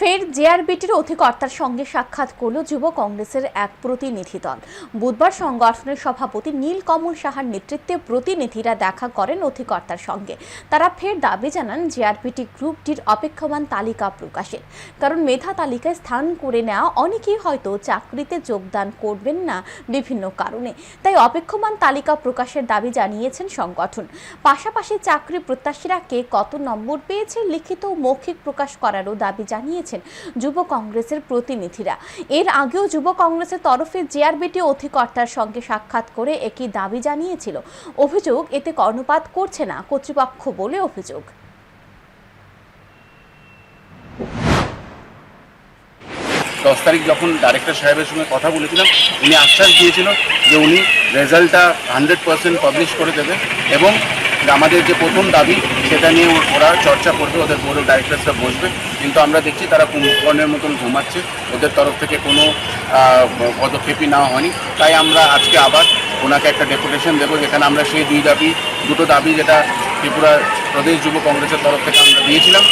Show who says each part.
Speaker 1: ফের জেআরবিটির অধিকর্তার সঙ্গে সাক্ষাৎ করল যুব কংগ্রেসের এক প্রতিনিধি দল। বুধবার সংগঠনের সভাপতি নীলকমল সাহার নেতৃত্বে প্রতিনিধিরা দেখা করেন অধিকর্তার সঙ্গে। তারা ফের দাবি জানান, জেআরবিটি গ্রুপটির অপেক্ষমান তালিকা প্রকাশের। কারণ মেধা তালিকায় স্থান করে নেওয়া অনেকেই হয়তো চাকরিতে যোগদান করবেন না বিভিন্ন কারণে। তাই অপেক্ষমান তালিকা প্রকাশের দাবি জানিয়েছেন সংগঠন। পাশাপাশি চাকরি প্রত্যাশীরা কে কত নম্বর পেয়েছে লিখিত মৌখিক প্রকাশ করারও দাবি জানিয়েছেন যুব কংগ্রেসের প্রতিনিধিরা। এর আগেও যুব কংগ্রেসের তরফে জেআরবিটি অধিকর্তার সঙ্গে সাক্ষাৎ করে একই দাবি জানিয়েছিল। অভিযোগ, এতে কর্ণপাত করছে না কর্তৃপক্ষ বলে অভিযোগ।
Speaker 2: দশ তারিখ যখন ডাইরেক্টর সাহেবের সঙ্গে কথা বলেছিলাম, উনি আশ্বাস দিয়েছিল যে উনি রেজাল্টটা হান্ড্রেড পার্সেন্ট পাবলিশ করে দেবে এবং আমাদের যে প্রথম দাবি, সেটা নিয়ে ওরা চর্চা করবে, ওদের বোর্ড অফ ডাইরেক্টরসরা বসবে। কিন্তু আমরা দেখছি তারা কুম্ভকর্ণের মতন ঘুমাচ্ছে। ওদের তরফ থেকে কোনো পদক্ষেপই নেওয়া হয়নি। তাই আমরা আজকে আবার ওনাকে একটা ডেপুটেশন দেবো, যেখানে আমরা সেই দুই দাবি, দুটো দাবি যেটা ত্রিপুরা প্রদেশ যুব কংগ্রেসের তরফ থেকে আমরা দিয়েছিলাম।